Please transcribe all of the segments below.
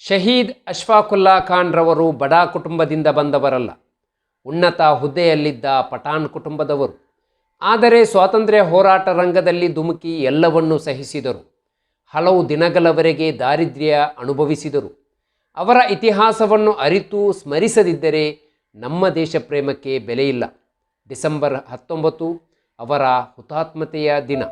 ಶಹೀದ್ ಅಶ್ಫಾಕುಲ್ಲಾ ಖಾನ್ ರವರು ಬಡ ಕುಟುಂಬದಿಂದ ಬಂದವರಲ್ಲ. ಉನ್ನತ ಹುದ್ದೆಯಲ್ಲಿದ್ದ ಪಠಾಣ್ ಕುಟುಂಬದವರು. ಆದರೆ ಸ್ವಾತಂತ್ರ್ಯ ಹೋರಾಟ ರಂಗದಲ್ಲಿ ಧುಮುಕಿ ಎಲ್ಲವನ್ನೂ ಸಹಿಸಿದರು. ಹಲವು ದಿನಗಳವರೆಗೆ ದಾರಿದ್ರ್ಯ ಅನುಭವಿಸಿದರು. ಅವರ ಇತಿಹಾಸವನ್ನು ಅರಿತು ಸ್ಮರಿಸದಿದ್ದರೆ ನಮ್ಮ ದೇಶ ಪ್ರೇಮಕ್ಕೆ ಬೆಲೆಯಿಲ್ಲ. ಡಿಸೆಂಬರ್ ಹತ್ತೊಂಬತ್ತು ಅವರ ಹುತಾತ್ಮತೆಯ ದಿನ.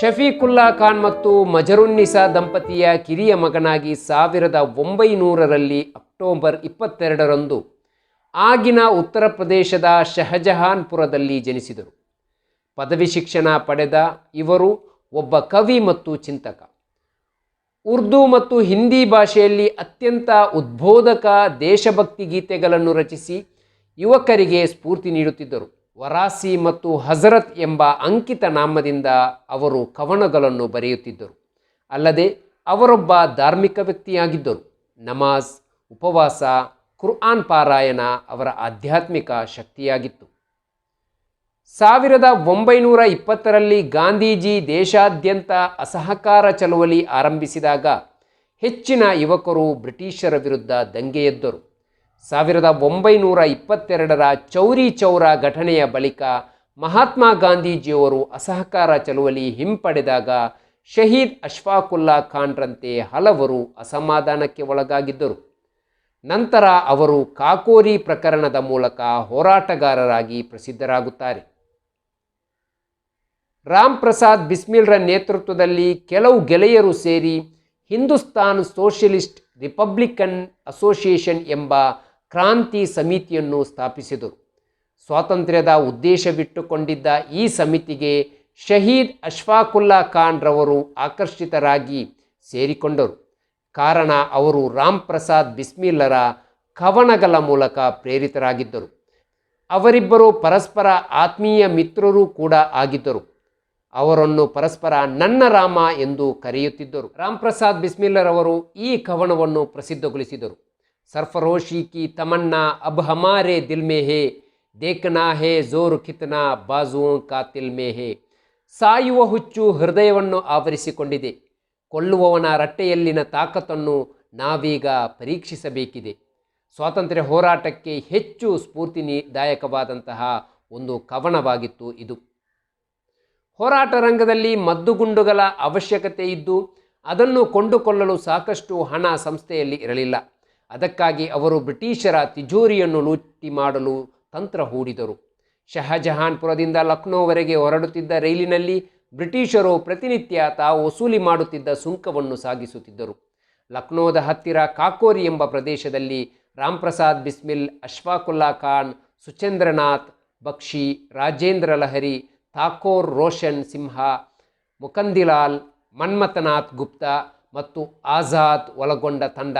ಶಫೀಕುಲ್ಲಾ ಖಾನ್ ಮತ್ತು ಮಜರುನ್ನಿಸಾ ದಂಪತಿಯ ಕಿರಿಯ ಮಗನಾಗಿ ಸಾವಿರದ ಒಂಬೈನೂರರಲ್ಲಿ ಅಕ್ಟೋಬರ್ ಇಪ್ಪತ್ತೆರಡರಂದು ಆಗಿನ ಉತ್ತರ ಪ್ರದೇಶದ ಶಹಜಹಾನ್ಪುರದಲ್ಲಿ ಜನಿಸಿದರು. ಪದವಿ ಶಿಕ್ಷಣ ಪಡೆದ ಇವರು ಒಬ್ಬ ಕವಿ ಮತ್ತು ಚಿಂತಕ. ಉರ್ದು ಮತ್ತು ಹಿಂದಿ ಭಾಷೆಯಲ್ಲಿ ಅತ್ಯಂತ ಉದ್ಬೋಧಕ ದೇಶಭಕ್ತಿ ಗೀತೆಗಳನ್ನು ರಚಿಸಿ ಯುವಕರಿಗೆ ಸ್ಫೂರ್ತಿ ನೀಡುತ್ತಿದ್ದರು. ವರಾಸಿ ಮತ್ತು ಹಜರತ್ ಎಂಬ ಅಂಕಿತ ನಾಮದಿಂದ ಅವರು ಕವನಗಳನ್ನು ಬರೆಯುತ್ತಿದ್ದರು. ಅಲ್ಲದೆ ಅವರೊಬ್ಬ ಧಾರ್ಮಿಕ ವ್ಯಕ್ತಿಯಾಗಿದ್ದರು. ನಮಾಜ್, ಉಪವಾಸ, ಕುರ್ಆನ್ ಪಾರಾಯಣ ಅವರ ಆಧ್ಯಾತ್ಮಿಕ ಶಕ್ತಿಯಾಗಿತ್ತು. ಸಾವಿರದ ಒಂಬೈನೂರ ಇಪ್ಪತ್ತರಲ್ಲಿ ಗಾಂಧೀಜಿ ದೇಶಾದ್ಯಂತ ಅಸಹಕಾರ ಚಳವಳಿ ಆರಂಭಿಸಿದಾಗ ಹೆಚ್ಚಿನ ಯುವಕರು ಬ್ರಿಟಿಷರ ವಿರುದ್ಧ ದಂಗೆಯೆದ್ದರು ಸಾವಿರದ ಒಂಬೈನೂರ ಇಪ್ಪತ್ತೆರಡರ ಚೌರಿ ಚೌರ ಘಟನೆಯ ಬಳಿಕ ಮಹಾತ್ಮ ಗಾಂಧೀಜಿಯವರು ಅಸಹಕಾರ ಚಳುವಳಿ ಹಿಂಪಡೆದಾಗ ಶಹೀದ್ ಅಶ್ಫಾಕುಲ್ಲಾ ಖಾನ್ರಂತೆ ಹಲವರು ಅಸಮಾಧಾನಕ್ಕೆ ಒಳಗಾಗಿದ್ದರು. ನಂತರ ಅವರು ಕಾಕೋರಿ ಪ್ರಕರಣದ ಮೂಲಕ ಹೋರಾಟಗಾರರಾಗಿ ಪ್ರಸಿದ್ಧರಾಗುತ್ತಾರೆ. ರಾಮ್ ಪ್ರಸಾದ್ ಬಿಸ್ಮಿಲ್ರ ನೇತೃತ್ವದಲ್ಲಿ ಕೆಲವು ಗೆಳೆಯರು ಸೇರಿ ಹಿಂದೂಸ್ತಾನ್ ಸೋಷಿಯಲಿಸ್ಟ್ ರಿಪಬ್ಲಿಕನ್ ಅಸೋಸಿಯೇಷನ್ ಎಂಬ ಕ್ರಾಂತಿ ಸಮಿತಿಯನ್ನು ಸ್ಥಾಪಿಸಿದರು. ಸ್ವಾತಂತ್ರ್ಯದ ಉದ್ದೇಶವಿಟ್ಟುಕೊಂಡಿದ್ದ ಈ ಸಮಿತಿಗೆ ಶಹೀದ್ ಅಶ್ಫಾಕುಲ್ಲಾ ಖಾನ್ ರವರು ಆಕರ್ಷಿತರಾಗಿ ಸೇರಿಕೊಂಡರು. ಕಾರಣ, ಅವರು ರಾಮ್ ಪ್ರಸಾದ್ ಬಿಸ್ಮಿಲ್ಲರ ಕವನಗಳ ಮೂಲಕ ಪ್ರೇರಿತರಾಗಿದ್ದರು. ಅವರಿಬ್ಬರು ಪರಸ್ಪರ ಆತ್ಮೀಯ ಮಿತ್ರರೂ ಕೂಡ ಆಗಿದ್ದರು. ಅವರನ್ನು ಪರಸ್ಪರ ನನ್ನ ರಾಮ ಎಂದು ಕರೆಯುತ್ತಿದ್ದರು. ರಾಮ್ ಪ್ರಸಾದ್ ಬಿಸ್ಮಿಲ್ಲರವರು ಈ ಕವನವನ್ನು ಪ್ರಸಿದ್ಧಗೊಳಿಸಿದರು. ಸರ್ಫರೋಶಿ ಕಿ ತಮನ್ನಾ ಅಬ್ ಹಮಾರೆ ದಿಲ್ ಮೇ ಹೇ, ದೇಖನಾ ಹೇ ಜೋರು ಕಿತನಾ ಬಾಜುವೋ ಕಾತಿಲ್ ಮೇ ಹೇ. ಸಾಯುವ ಹುಚ್ಚು ಹೃದಯವನ್ನು ಆವರಿಸಿಕೊಂಡಿದೆ, ಕೊಲ್ಲುವವನ ರಟ್ಟೆಯಲ್ಲಿನ ತಾಕತ್ತನ್ನು ನಾವೀಗ ಪರೀಕ್ಷಿಸಬೇಕಿದೆ. ಸ್ವಾತಂತ್ರ್ಯ ಹೋರಾಟಕ್ಕೆ ಹೆಚ್ಚು ಸ್ಫೂರ್ತಿದಾಯಕವಾದಂತಹ ಒಂದು ಕವನವಾಗಿತ್ತು ಇದು. ಹೋರಾಟ ರಂಗದಲ್ಲಿ ಮದ್ದುಗುಂಡುಗಳ ಅವಶ್ಯಕತೆ ಇದ್ದು, ಅದನ್ನು ಕೊಂಡುಕೊಳ್ಳಲು ಸಾಕಷ್ಟು ಹಣ ಸಂಸ್ಥೆಯಲ್ಲಿ ಇರಲಿಲ್ಲ. ಅದಕ್ಕಾಗಿ ಅವರು ಬ್ರಿಟಿಷರ ತಿಜೋರಿಯನ್ನು ಲೂಟಿ ಮಾಡಲು ತಂತ್ರ ಹೂಡಿದರು. ಶಹಜಹಾನ್ಪುರದಿಂದ ಲಕ್ನೋವರೆಗೆ ಹೊರಡುತ್ತಿದ್ದ ರೈಲಿನಲ್ಲಿ ಬ್ರಿಟಿಷರು ಪ್ರತಿನಿತ್ಯ ತಾವು ವಸೂಲಿ ಮಾಡುತ್ತಿದ್ದ ಸುಂಕವನ್ನು ಸಾಗಿಸುತ್ತಿದ್ದರು. ಲಕ್ನೋದ ಹತ್ತಿರ ಕಾಕೋರಿ ಎಂಬ ಪ್ರದೇಶದಲ್ಲಿ ರಾಮ್ಪ್ರಸಾದ್ ಬಿಸ್ಮಿಲ್, ಅಶ್ಫಾಕುಲ್ಲಾ ಖಾನ್, ಸುಚೇಂದ್ರನಾಥ್, ಬಕ್ಷಿ, ರಾಜೇಂದ್ರ ಲಹರಿ, ಥಾಕೋರ್ ರೋಷನ್ ಸಿಂಹ, ಮುಕಂದಿಲಾಲ್, ಮನ್ಮಥನಾಥ್ ಗುಪ್ತಾ ಮತ್ತು ಆಜಾದ್ ಒಳಗೊಂಡ ತಂಡ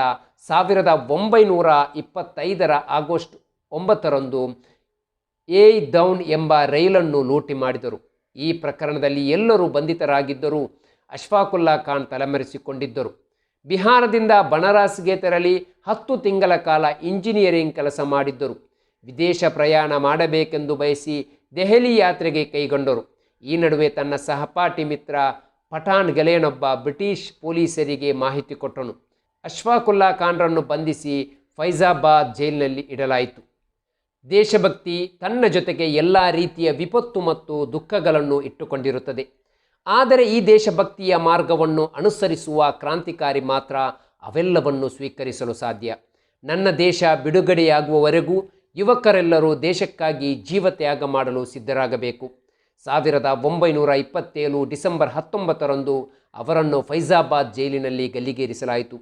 ಸಾವಿರದ ಒಂಬೈನೂರ ಇಪ್ಪತ್ತೈದರ ಆಗಸ್ಟ್ ಒಂಬತ್ತರಂದು ಎ ದೌನ್ ಎಂಬ ರೈಲನ್ನು ಲೂಟಿ ಮಾಡಿದರು. ಈ ಪ್ರಕರಣದಲ್ಲಿ ಎಲ್ಲರೂ ಬಂಧಿತರಾಗಿದ್ದರೂ ಅಶ್ಫಾಕುಲ್ಲಾ ಖಾನ್ ತಲೆಮರೆಸಿಕೊಂಡಿದ್ದರು. ಬಿಹಾರದಿಂದ ಬನಾರಸ್ಗೆ ತೆರಳಿ ಹತ್ತು ತಿಂಗಳ ಕಾಲ ಇಂಜಿನಿಯರಿಂಗ್ ಕೆಲಸ ಮಾಡಿದ್ದರು. ವಿದೇಶ ಪ್ರಯಾಣ ಮಾಡಬೇಕೆಂದು ಬಯಸಿ ದೆಹಲಿ ಯಾತ್ರೆಗೆ ಕೈಗೊಂಡರು. ಈ ನಡುವೆ ತನ್ನ ಸಹಪಾಠಿ ಮಿತ್ರ ಪಠಾಣ್ ಗೆಳೆಯನೊಬ್ಬ ಬ್ರಿಟಿಷ್ ಪೊಲೀಸರಿಗೆ ಮಾಹಿತಿ ಕೊಟ್ಟನು. ಅಶ್ವಾಕುಲ್ಲಾ ಖಾನ್ರನ್ನು ಬಂಧಿಸಿ ಫೈಜಾಬಾದ್ ಜೈಲಿನಲ್ಲಿ ಇಡಲಾಯಿತು. ದೇಶಭಕ್ತಿ ತನ್ನ ಜೊತೆಗೆ ಎಲ್ಲ ರೀತಿಯ ವಿಪತ್ತು ಮತ್ತು ದುಃಖಗಳನ್ನು ಇಟ್ಟುಕೊಂಡಿರುತ್ತದೆ. ಆದರೆ ಈ ದೇಶಭಕ್ತಿಯ ಮಾರ್ಗವನ್ನು ಅನುಸರಿಸುವ ಕ್ರಾಂತಿಕಾರಿ ಮಾತ್ರ ಅವೆಲ್ಲವನ್ನು ಸ್ವೀಕರಿಸಲು ಸಾಧ್ಯ. ನನ್ನ ದೇಶ ಬಿಡುಗಡೆಯಾಗುವವರೆಗೂ ಯುವಕರೆಲ್ಲರೂ ದೇಶಕ್ಕಾಗಿ ಜೀವತ್ಯಾಗ ಮಾಡಲು ಸಿದ್ಧರಾಗಬೇಕು. ಸಾವಿರದ ಒಂಬೈನೂರ ಇಪ್ಪತ್ತೇಳು ಡಿಸೆಂಬರ್ ಹತ್ತೊಂಬತ್ತರಂದು ಅವರನ್ನು ಫೈಜಾಬಾದ್ ಜೈಲಿನಲ್ಲಿ ಗಲ್ಲಿಗೇರಿಸಲಾಯಿತು.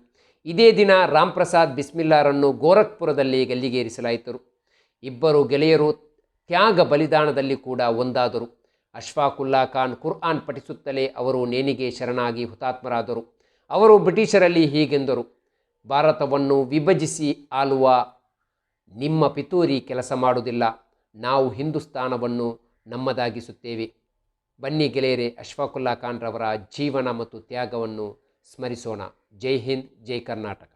ಇದೇ ದಿನ ರಾಮ್ ಪ್ರಸಾದ್ ಬಿಸ್ಮಿಲ್ಲಾರನ್ನು ಗೋರಖ್ಪುರದಲ್ಲಿ ಗಲ್ಲಿಗೇರಿಸಲಾಯಿತು ಇಬ್ಬರು ಗೆಳೆಯರು ತ್ಯಾಗ ಬಲಿದಾನದಲ್ಲಿ ಕೂಡ ಒಂದಾದರು. ಅಶ್ಫಾಕುಲ್ಲಾ ಖಾನ್ ಕುರ್ಆನ್ ಪಠಿಸುತ್ತಲೇ ಅವರು ನೇಣಿಗೆ ಶರಣಾಗಿ ಹುತಾತ್ಮರಾದರು. ಅವರು ಬ್ರಿಟಿಷರಲ್ಲಿ ಹೀಗೆಂದರು, ಭಾರತವನ್ನು ವಿಭಜಿಸಿ ಆಳುವ ನಿಮ್ಮ ಪಿತೂರಿ ಕೆಲಸ ಮಾಡುವುದಿಲ್ಲ. ನಾವು ಹಿಂದೂಸ್ತಾನವನ್ನು ನಮ್ಮದಾಗಿಸುತ್ತೇವೆ. ಬನ್ನಿ ಗೆಳೆಯರೆ ಅಶ್ಫಾಕುಲ್ಲಾ ಖಾನ್ರವರ ಜೀವನ ಮತ್ತು ತ್ಯಾಗವನ್ನು ಸ್ಮರಿಸೋಣ. ಜೈ ಹಿಂದ್ ಜೈ ಕರ್ನಾಟಕ.